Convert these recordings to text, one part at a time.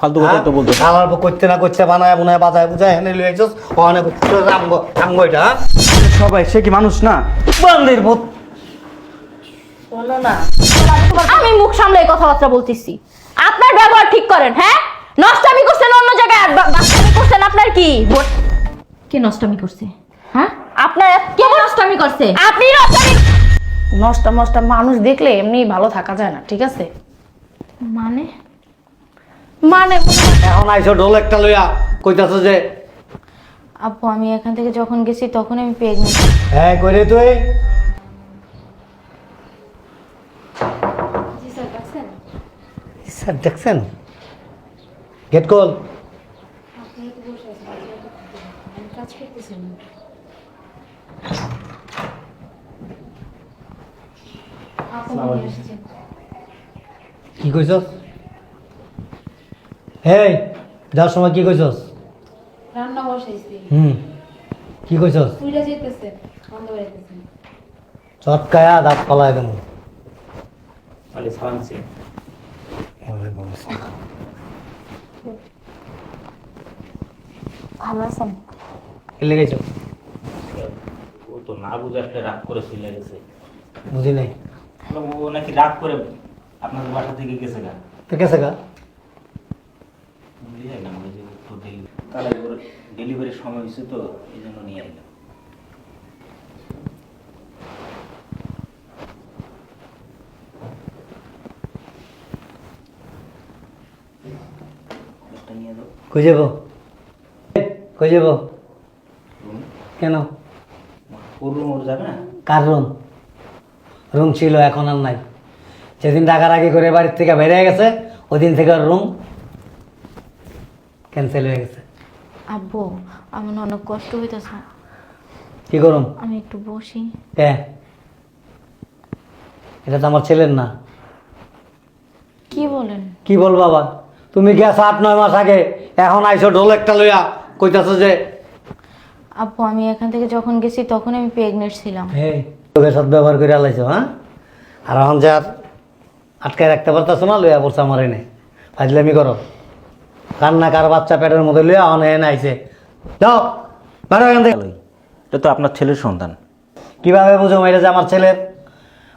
ফালতু কথা তো বলতো আমার করতে না করতে বানায় বুনায় বাজায় বুঝায় যাস অনেক রামগ রামগ এটা হ্যাঁ? সবাই সে কি মানুষ না? বান্দির ভূত। আমি মুখ সামলে কথাবার্তা বলতেছি। আপনার ব্যবহার ঠিক করেন হ্যাঁ? নষ্টামি করছেন অন্য জায়গায় আর বাচ্চামি করছেন আপনার কি? কে নষ্টামি করছে? হ্যাঁ? আপনার কে নষ্টামি করছে? আপনি নষ্টামি নষ্ট মষ্ট মানুষ দেখলে এমনি ভালো থাকা যায় না ঠিক আছে? মানে? মানে এখন আইসো ঢোল একটা লইয়া কইতাছ যে আপু আমি এখান থেকে যখন গেছি তখন আমি প্রেগনেন্ট হ্যাঁ কইরে তুই। স্যার দেখছেন? গেট কল কি কইছস? হেই যাওয়ার সময় কি কইছস? রান্না বসাইছি। হুম কি কইছস? তুইরা যেতেছে বন্ধ চটকায়া দাঁত ফলায় দেবো। খালি সালাম সে ভালো আছেন? খেলে গেছো ও তো না বুঝে একটা রাগ করে গেছে। বুঝি নাই। ও নাকি রাগ করে আপনাদের বাসা থেকে গেছে গা। তো কেসে গা? ডেলিভারির সময় হয়েছে তো এই জন্য নিয়ে কেন? কার রুম? রুম ছিল এখন আর নাই। যেদিন আগে করে বাড়ির থেকে বেরিয়ে গেছে, ওদিন থেকে রুম ক্যান্সেল হয়ে গেছে। আব্বু আমার না অনেক কষ্ট হইতেছে। কি করুম আমি একটু বসি। কে? এটা তো আমার ছেলের না। কি বলেন? কি বল বাবা? তুমি গেছো আট নয় মাস আগে। এখন আইসো ঢোল একটা লইয়া। কইতাছো যে আব্বু আমি এখান থেকে যখন গেছি তখন আমি প্রেগনেন্ট ছিলাম। এই তোকে সৎ ব্যবহার করে আলাইছো হ্যাঁ? আর এখন যে আর আটকায় রাখতে পারতাছো না লইয়া পড়ছে আমার এনে। ফাজলামি করো। কান্না কার বাচ্চা পেটের মধ্যে লইয়া এখন এনে আইছে। যাও বেরো এখান থেকে। এটা তো আপনার ছেলের সন্তান। কীভাবে বুঝো এটা যে আমার ছেলের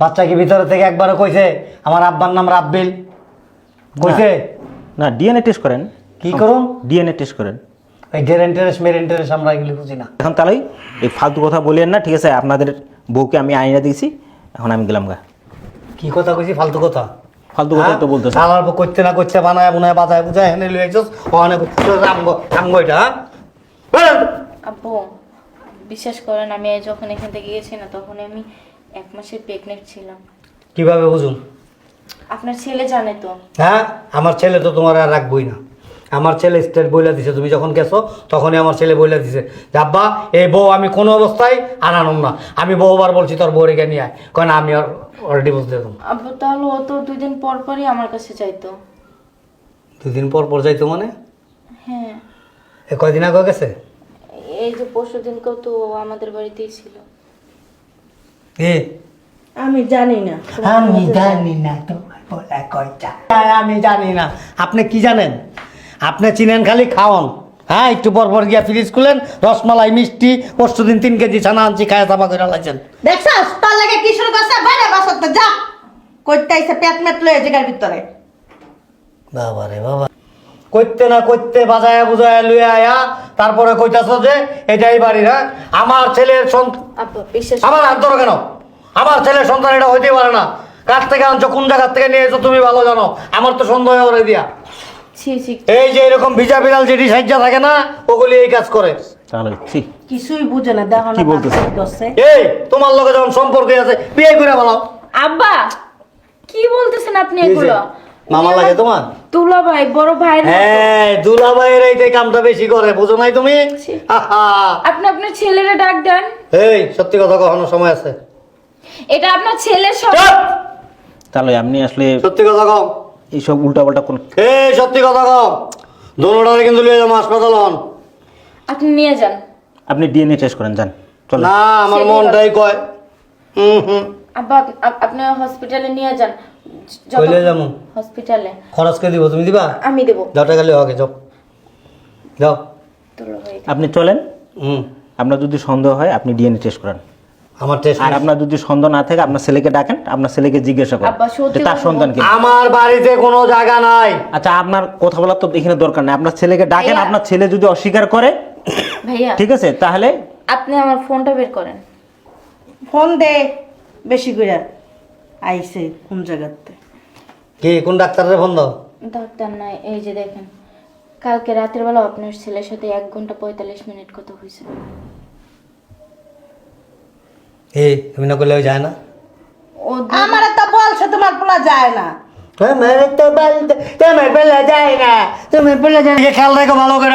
বাচ্চা কি ভিতরে থেকে একবারও কইছে? আমার আব্বার নাম রাব্বিল। কইছে? না ডিএনএ টেস্ট করেন। কি করুন ডিএনএ টেস্ট করেন। ওই ডের ইন্টারেস্ট মের ইন্টারেস্ট আমরা এগুলি বুঝি না। এখন তাহলে এই ফালতু কথা বলেন না ঠিক আছে? আপনাদের বউকে আমি আইনা দিয়েছি এখন আমি গেলাম গা। কি কথা কইছি? ফালতু কথা? ফালতু কথা তো আর আমার করতে না করতে বানায় বানায় বাজায় বুঝায় হেনে লুয়ে যাস অনেক রামগ রামগ এটা আপু আব্বু বিশ্বাস করেন আমি যখন এখান থেকে গিয়েছি না তখন আমি এক মাসের প্রেগনেন্ট ছিলাম। কীভাবে বুঝুন? আপনার ছেলে জানে তো। হ্যাঁ? আমার ছেলে তো তোমার আর রাখবই না। আমার ছেলে স্টেট বইলা দিছে তুমি যখন গেছো তখনই আমার ছেলে বইলা দিছে। যে, আব্বা এই বউ আমি কোনো অবস্থায় আনানুম না। আমি বহুবার বলছি তোর বউ রেখে নিয়ে আয়। কেন আমি আর অলরেডি বুঝতে দেবো আব্বু তাহলে ও তো দুই দিন পর পরই আমার কাছে চাইতো দুদিন পর পর যাইতো মানে? হ্যাঁ। এ কয়দিন আগে গেছে? এই যে পরশু দিনকেও তো ও আমাদের বাড়িতেই ছিল। এ? আমি জানি না। আমি জানি না তোমার বলা কয়টা। আমি জানি না। আপনি কি জানেন? আপনি চিনেন খালি খাওয়ান। হ্যাঁ একটু পর পর গিয়া ফ্রিজ খুলেন রসমালাই মিষ্টি পরশু দিন তিন কেজি ছানা আনছি খায় চাপা করে লাইছেন দেখছস? তোর লাগে কি শুরু করছে? বাইরে বাসত তো যা। কইতে আইছে পেট মেট লয়ে জায়গার ভিতরে। বাবা রে বাবা। কইতে না কইতে বাজায় বুঝায় লুয়ে আয়া তারপরে কইতাছ যে এটাই বাড়ি হ্যাঁ? আমার ছেলের সন্তান আব্বু বিশ্বাস আমার হাত ধরো কেন? আমার ছেলের সন্তান এটা হইতে পারে না। কার থেকে আনছো? কোন জায়গার থেকে নিয়ে এসো? তুমি ভালো জানো। আমার তো সন্দেহ করে দিয়া। ছি ছি এই যে এরকম ভিজা বিড়াল যেটি সাজ্জা থাকে না ওগুলি এই কাজ করে। তাহলে ছি। কিছুই বুঝে না দেখো কি বলতেছে? এই তোমার লগে যখন সম্পর্ক আছে বিয়ে করে বলো। আব্বা কি বলতেছেন আপনি এগুলো? মামা লাগে তোমার? তুলা ভাই বড় ভাই হ্যাঁ দুলাভাইয়ের এই কামটা বেশি করে বুঝো নাই তুমি? ছি। আহা। আপনি আপনার ছেলেরে ডাক দেন। এই সত্যি কথা কখনো সময় আছে। এটা আপনার ছেলের সব চুপ! তাহলে আপনি আসলে সত্যি কথা কম এইসব উল্টাপাল্টা কোন এই সত্যি কথা কম দোনোটারে কিন্তু লিয়ে যাব হাসপাতাল হন আপনি নিয়ে যান। আপনি ডিএনএ টেস্ট করেন যান। চলো না আমার মনটাই কয়। হুম হুম। আব্বা আপ- আপ- আপনি হসপিটালে নিয়ে যান। কইলে যাব? হসপিটালে। খরচ করে দিব তুমি দিবা? আমি দেবো। যাও টাকা লিও আগে যাও। যাও। আপনি চলেন। হুম। আপনার যদি সন্দেহ হয় আপনি ডিএনএ টেস্ট করান। আমার আর আপনার যদি না থাকে আপনার ছেলেকে ডাকেন আপনার ছেলেকে জিজ্ঞাসা করেন। যে তার? সন্তান কি আমার বাড়িতে কোনো জায়গা নাই। আচ্ছা আপনার কথা বলার তো এখানে দরকার নেই। আপনার ছেলেকে ডাকেন আপনার ছেলে যদি অস্বীকার করে ভাইয়া। ঠিক আছে তাহলে? আপনি আমার ফোনটা বের করেন। ফোন দে বেশি করে আইছে কোন জায়গাতে। কি কোন ডাক্তারের ফোন দাও? ডাক্তার নাই এই যে দেখেন। কালকে রাতের বেলা আপনার ছেলের সাথে এক ঘণ্টা পঁয়তাল্লিশ মিনিট কথা হয়েছে এই তুমি না করলে যায় না? ও আমার তো বলছে তোমার পোলা যায় না। তোমার তো বলতে তোমার বেলা যায় না। তোমার বেলা যায় না। খেয়াল রেখো ভালো করে।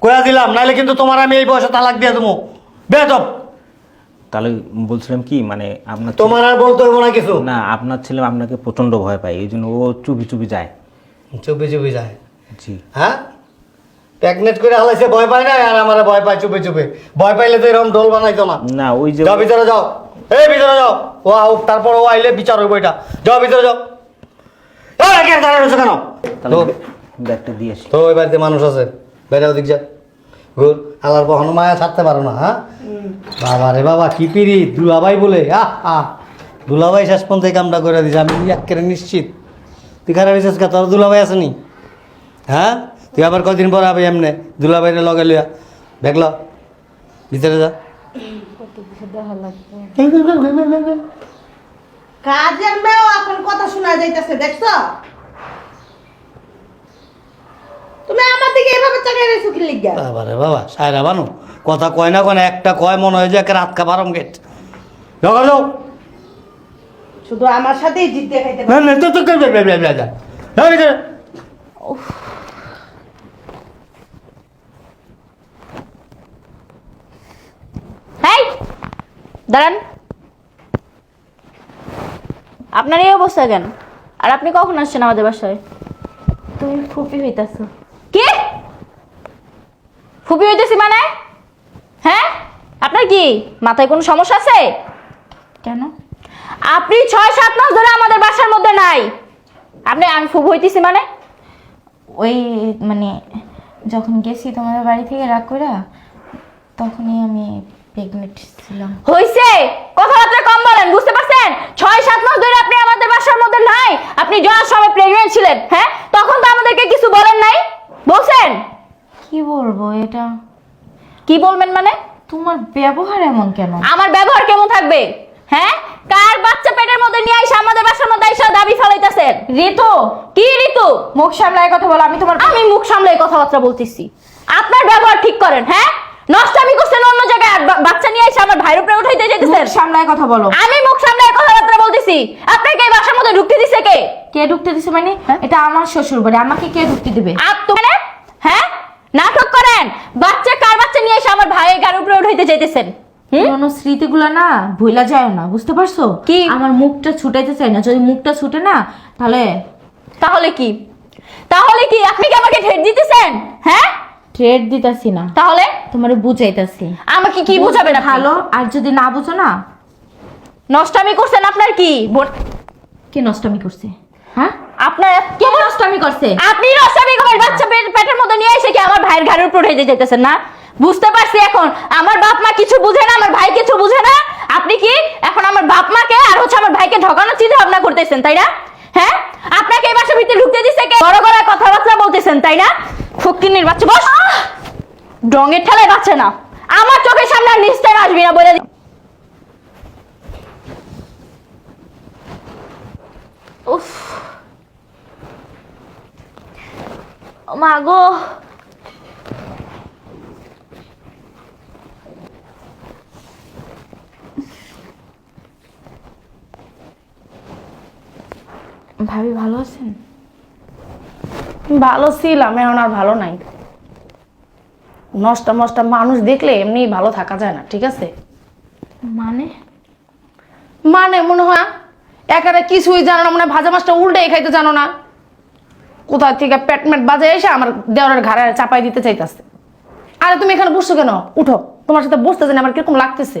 কয়া দিলাম নাহলে কিন্তু তোমার আমি এই বয়সে তালাক দিয়ে দেবো। বেতব তাহলে বলছিলাম কি মানে আপনার ছেলে- তোমার আর বলতে হইব না কিছু? না আপনার ছেলে আপনাকে প্রচণ্ড ভয় পায় এই জন্য ও চুপি চুপি যায়। চুপি চুপি যায়। জি। হ্যাঁ? প্যাকনেট করে হালাইছে ভয় পায় না আর আমার ভয় পায় চুপে চুপে। ভয় পাইলে তো এরকম ঢোল বানাইতো না। না ওই যে যাও ভিতরে যাও। এই ভিতরে যাও। ও আউক তারপর ও আইলে বিচার হইব এটা। যাও ভিতরে যাও। কেন রয়েছো কেন? তো ব্যাগটা দিয়ে আসি। তো ওই বাড়িতে মানুষ আছে। বেড়া ওদিক যা। ঘুর আলার বহন মায়া ছাড়তে পারো না হ্যাঁ? বাবা রে বাবা কি পিরি দুলাভাই বলে আহ আহ। দুলাভাই শেষ পর্যন্ত এই কামটা করে দিছে আমি একেবারে নিশ্চিত। তুই খারাপ তোর দুলাভাই আসেনি হ্যাঁ? তুই আবার কদিন পর আবে এমনে দুলাভাইরে লগে লিয়া দেখল? ভিতরে যা। কাজের মেয়েও এখন কথা শোনা যাইতেছে দেখছ? তুমি আমার দিকে এভাবে চাকাই রয়েছো কি লিগা? বাবা রে বাবা সায়রা বানু কথা কয় না কয় একটা কয় মনে হয় যে একে রাত খাবারম গেট যাও শুধু আমার সাথেই জিত দেখাইতে না না তো তো যা যা যা যা যা যাও ভিতরে এই দাঁড়ান। আপনার এই অবস্থা কেন? আর আপনি কখন আসছেন আমাদের বাসায়? তুমি ফুপি হইতাছ। কি? ফুপি হইতেছি মানে? হ্যাঁ? আপনার কি মাথায় কোনো সমস্যা আছে? কেন? আপনি ছয় সাত মাস ধরে আমাদের বাসার মধ্যে নাই। আপনি আমি ফুপি হইতেছি মানে? ওই মানে যখন গেছি তোমাদের বাড়ি থেকে রাগ করে তখনই আমি প্রেগনেন্ট ছিলাম। হইছে? কথাবার্তা কম বলেন বুঝতে পারছেন? ছয় সাত মাস ধরে আপনি আমাদের বাসার মধ্যে নাই। আপনি যাওয়ার সময় প্রেগনেন্ট ছিলেন হ্যাঁ? তখন তো আমাদেরকে কিছু বলেন নাই। বলছেন? কি বলব এটা? কি বলবেন মানে? তোমার ব্যবহার এমন কেন? আমার ব্যবহার কেমন থাকবে? হ্যাঁ? কার বাচ্চা পেটের মধ্যে নিয়ে আইসা আমাদের বাসার মধ্যে আইসা দাবি ফেলাইতেছেন? ঋতু। কি ঋতু? মুখ সামলায় কথা বলো আমি তোমার আমি মুখ সামলে কথাবার্তা বলতেছি। আপনার ব্যবহার ঠিক করেন হ্যাঁ? নষ্টামি করছেন অন্য জায়গায় আর বাচ্চা নিয়ে আইসা আমার ভাইয়ের উপরে উঠাইতে যেতেছেন সামলায় কথা বলো। আমি মুখ সামলে কথাবার্তা বলতেছি। আপনাকে এই বাসার মধ্যে ঢুকতে দিছে কে? কে ঢুকতে দিছে মানে? এটা আমার শ্বশুর বাড়ি আমাকে কে ঢুকতে দিবে? আপ তো মানে? হ্যাঁ? নাটক করেন। বাচ্চা কার বাচ্চা নিয়ে এসে আমার ভাইয়ের গাড়ির উপরে উঠাইতে হুম? পুরোনো স্মৃতিগুলো না ভুলা যায় না বুঝতে পারছ? কি? আমার মুখটা ছুটাইতে চাই না। যদি মুখটা ছুটে না তাহলে তাহলে কি? তাহলে কি আপনি কি আমাকে ঠেট দিতেছেন? হ্যাঁ? ট্রেড দিতাছি না। তাহলে? তোমার বুঝাইতাছি। আমাকে কি বুঝাবেন আপনি? ভালো আর যদি না বুঝো না? নষ্টামি করছেন আপনার কি? বোন- কে নষ্টমি করছে? হ্যাঁ? আপনার কে নষ্টমি করছে? আপনি নষ্টামি করেন বাচ্চা পেট- পেটের মধ্যে নিয়ে এসে কি আমার ভাইয়ের ঘাড়ের উপর উঠাইতে যেতেছেন না? বুঝতে পারছি এখন। আমার বাপ মা কিছু বুঝে না আমার ভাই কিছু বুঝে না। আপনি কি এখন আমার বাপ মাকে আর হচ্ছে আমার ভাইকে ঢকানোর চিন্তা ভাবনা করতেছেন তাই না? হ্যাঁ? আপনাকে এই বাসার ভিতরে ঢুকতে দিচ্ছে কে? বড় গলায় কথাবার্তা বলতেছেন তাই না? ফকিন্নির বাচ্চা বস। ডঙের ঠেলায় বাচ্চা না। আমার চোখের সামনে আর নিচ টাইম আসবি না বলে উফ। ও মা গো। ভাবি ভালো আছেন? ভালো ছিলাম এখন আর ভালো নাই। নষ্ট মষ্ট মানুষ দেখলে এমনি ভালো থাকা যায় না ঠিক আছে? মানে? মানে মনে হয় একারে কিছুই জানো না মানে ভাজা মাছটা উল্টে খাইতে জানো না। কোথা থেকে পেট মেট বাজে এসে আমার দেওয়ারের ঘাড়ে চাপাই দিতে চাইতেছে। আরে তুমি এখানে বসছো কেন? উঠো তোমার সাথে বসতে জানি আমার কীরকম লাগতেছে।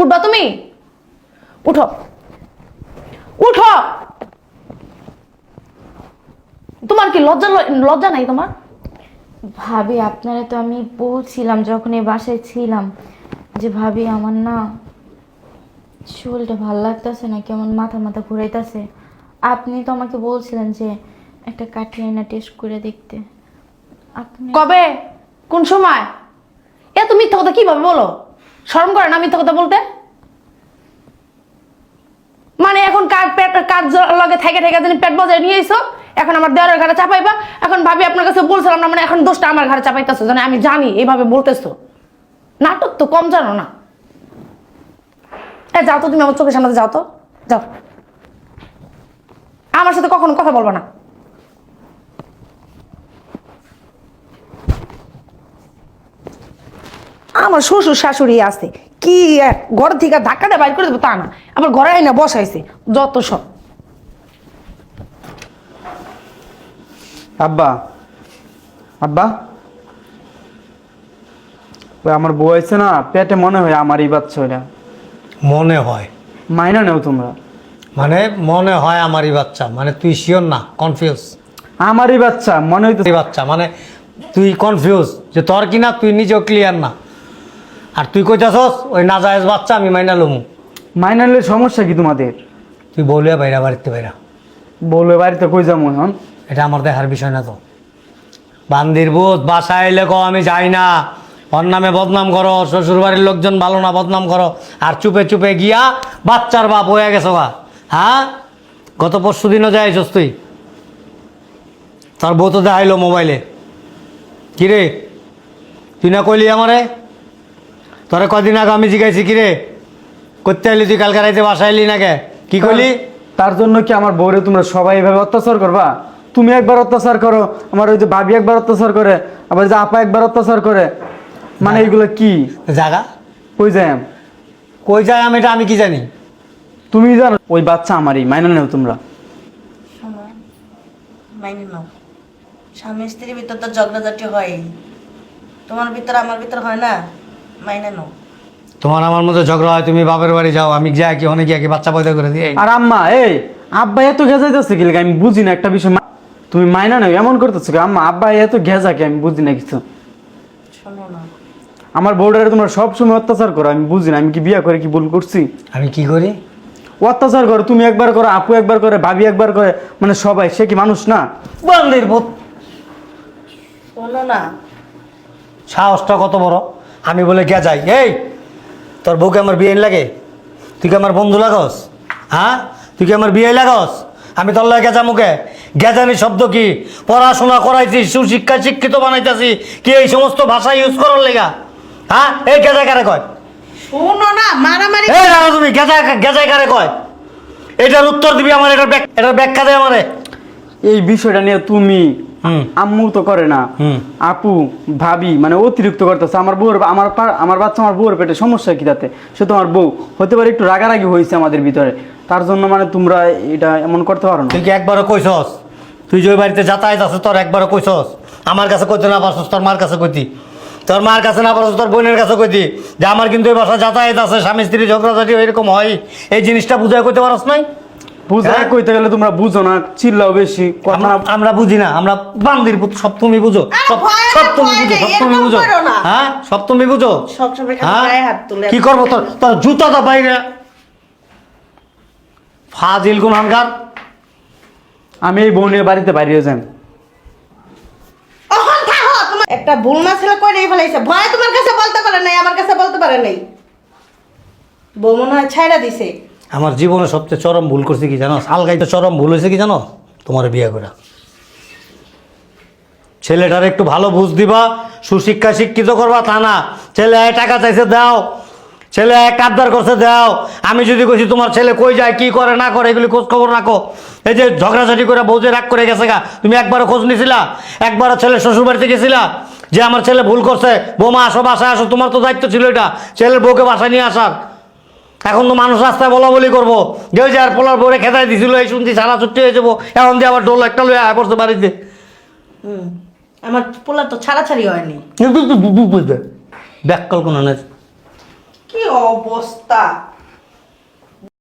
উঠবা তুমি? উঠো। উঠো! তোমার কি লজ্জা লজ্জা নাই তোমার? ভাবি আপনারা তো আমি বলছিলাম যখন এই বাসায় ছিলাম যে ভাবি আমার না শরীরটা ভালো লাগতেছে না কেমন মাথা মাথা ঘুরাইতেছে। আপনি তো আমাকে বলছিলেন যে একটা কাঠিয়ে না টেস্ট করে দেখতে। আপনি কবে? কোন সময়? এ তুমি মিথ্যা কথা কীভাবে বলো? শরম করে না মিথ্যা কথা বলতে? মানে এখন কার পেট কার লগে থেকে থেকে পেট বজায় নিয়ে এসো এখন আমার দেওয়ারের ঘাড়ে চাপাইবা, এখন ভাবি আপনার কাছে বলছিলাম না মানে এখন দোষটা আমার ঘাড়ে চাপাইতেছো, জানে, আমি জানি, এইভাবে বলতেছো। নাটক তো কম জানো না। এ, যাও তো তুমি আমার চোখের সামনে যাও তো, যাও। আমার সাথে কখনো কথা বলব না। আমার শ্বশুর শাশুড়ি আছে, কি এক ঘর থেকে ধাক্কা ধাক্কাটা বাইর করে দেবো তা না, আবার ঘরে আইনা বসাইছে, যত সব। আব্বা। আব্বা। ওই আমার বউ আছে না পেটে মনে হয় আমারই বাচ্চা ওইটা। মনে হয়। মাইনা নেও তোমরা। মানে মনে হয় আমারই বাচ্চা মানে তুই শিওর না? কনফিউজ আমারই বাচ্চা মনে হইতো এই বাচ্চা মানে তুই কনফিউজ যে তোর কি না তুই নিজেও ক্লিয়ার না। আর তুই কইতাছস ওই না নাজায়েজ বাচ্চা আমি মাইনা লমু। মাইনা নিলে সমস্যা কি তোমাদের? তুই বলিয়া বাইরা বাড়িতে বাইরা। বলবে বাড়িতে কই যাব এখন? এটা আমার দেখার বিষয় না তো। বান্দির বুধ বাসায় এলে কো আমি যাই না। ওর নামে বদনাম করো শ্বশুর বাড়ির লোকজন ভালো না, বদনাম করো। আর চুপে চুপে গিয়া বাচ্চার বাপ হয়ে গেছো গা। হ্যাঁ? গত পরশু দিনও যাইছস তুই? তার বউ তো দেখাইলো মোবাইলে। কিরে তুই না কইলি আমারে? তোরে কদিন আগে আমি জিগাইছি কিরে করতে আইলি তুই, কালকে রাইতে বাসায় এলি না কে কি কইলি? তার জন্য কি আমার বউরে তোমরা সবাই এভাবে অত্যাচার করবা? তুমি একবার অত্যাচার করো আমার ওই যে ভাবি একবার অত্যাচার করে আবার যে আপা একবার অত্যাচার করে মানে এইগুলো কি? জাগা। কই যাই কই যায় আমি এটা আমি কি জানি? তুমি জানো ওই বাচ্চা আমারই মাইনা নেও তোমরা। শোনো মাইনে নাও। স্বামী স্ত্রীর ভিতর তো ঝগড়াঝাটি হয় তোমার ভিতর আমার ভিতর হয় না? মাইনে নাও। তোমার আমার মধ্যে ঝগড়া হয় তুমি বাপের বাড়ি যাও আমি যাই কি অনেক বাচ্চা পয়দা করে দিই? আর আম্মা এই আব্বা এত গেজাইতেছে কি আমি বুঝি না একটা বিষয় তুমি মাইনা নেও এমন করতেছো? আম্মা আব্বা এত গেজা কি আমি বুঝি না কিছু। শোনো না। আমার বউডারে তোমরা সব সময় অত্যাচার করো আমি বুঝি না আমি কি বিয়ে করে কি ভুল করছি? আমি কি করি? অত্যাচার করো তুমি একবার করো আপু একবার করে ভাবি একবার করে মানে সবাই সে কি মানুষ না? বান্দির ভূত। শোনো না। সাহসটা কত বড়? আমি বলে কে যাই এই তোর বউকে আমার বিয়ে লাগে? তুই কি আমার বন্ধু লাগস? হ্যাঁ? তুই কি আমার বিয়ে লাগস? আমি তোর লাগে গেজা মুখে? গেজানি শব্দ কি? পড়াশোনা করাইছি সুশিক্ষা শিক্ষিত বানাইতেছি কি এই সমস্ত ভাষা ইউজ করার লেগা? হ্যাঁ? এই গেজা কারে কয়? শোনো না মারামারি এই না তুমি গেজা গেজাই কারে কয়? এটার উত্তর দিবি আমার এটা ব্যাখ্যা এটার ব্যাখ্যা দেয় আমারে। এই বিষয়টা নিয়ে তুমি আম্মু তো করে না। আপু ভাবি মানে অতিরিক্ত করতেছে। আমার বউর আমার আমার বাচ্চা আমার বউর পেটে সমস্যা কি তাতে? সে তোমার বউ। হতে পারে একটু রাগারাগি হয়েছে আমাদের ভিতরে। তার জন্য মানে তোমরা এটা এমন করতে পারো না। তুই কি একবারও কইছস? তুই যে ওই বাড়িতে যাতায়াত আছে তোর একবারও কইছস? আমার কাছে কইতে না পারছস তোর মার কাছে কইতি। তোর মার কাছে না পারছস তোর বোনের কাছে কইতি। যে আমার কিন্তু এই বাসা যাতায়াত আছে স্বামী স্ত্রী ঝগড়াঝাটি এরকম হয়। এই জিনিসটা বুঝায় কইতে পারস নাই? বুঝায় হ্যাঁ? কইতে গেলে তোমরা বুঝো না চিল্লাও বেশি কথা আমরা বুঝি না আমরা বান্দির পুত সব তুমি বুঝো সব নেই, তুমি বুঝো নেই, সব তুমি বুঝো। হ্যাঁ? সব তুমি বুঝো? হ্যাঁ? গায়ে হাত তুলে কি করব তোর তোর জুতা তো বাইরে। ফাজিল গুনহানকার আমি এই বোনের বাড়িতে বাইরে যাই। তোমার একটা ভুল না ছিল কইরেই ফেলাইছে। ভয় তোমার কাছে বলতে পারে নাই আমার কাছে বলতে পারে নাই। বউ মনে হয় ছাইড়া দিছে। আমার জীবনে সবচেয়ে চরম ভুল করছে কি জানো আলগাইতে চরম ভুল হয়েছে কি জানো তোমার বিয়ে করা ছেলেটার একটু ভালো বুঝ দিবা সুশিক্ষা শিক্ষিত করবা, তা না। ছেলে টাকা চাইছে, দাও। ছেলে কাদ্দার করছে, দাও। আমি যদি কইছি তোমার ছেলে কই যায়, কি করে, না করে, এগুলি খোঁজ খবর রাখো। এই যে ঝগড়াঝাটি করে বউ যে রাগ করে গেছে গা, তুমি একবারও খোঁজ নিছিলা? একবারও ছেলে শ্বশুর বাড়িতে গেছিলা? যে আমার ছেলে ভুল করছে, বৌমা, আসো বাসায় আসো, তোমার তো দায়িত্ব ছিল এটা। ছেলের বউকে বাসায় নিয়ে আসার। এখন তো মানুষ রাস্তায় বলা বলি করব। যে ওই যে আর পোলার পরে খেতায় দিছিল এই শুনছি সারা ছুটি হয়ে যাব। এখন দিয়ে আবার ডোল একটা লয়ে আয় পড়ছে বাড়িতে। হুম আমার পোলা তো ছাড়াছাড়ি হয়নি। ব্যাককল কোনো না কি অবস্থা?